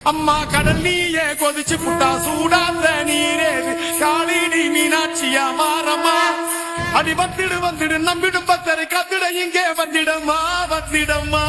அம்மா கடல் நீயே கொதிச்சு புட்டா சூடாந்த நீரேது காளிடி மீனாட்சியா மாறம்மா. அடி வந்துடு வந்துடு நம்பிடும் பத்தரை கத்திட இங்கே வந்திடம்மா வந்திடம்மா.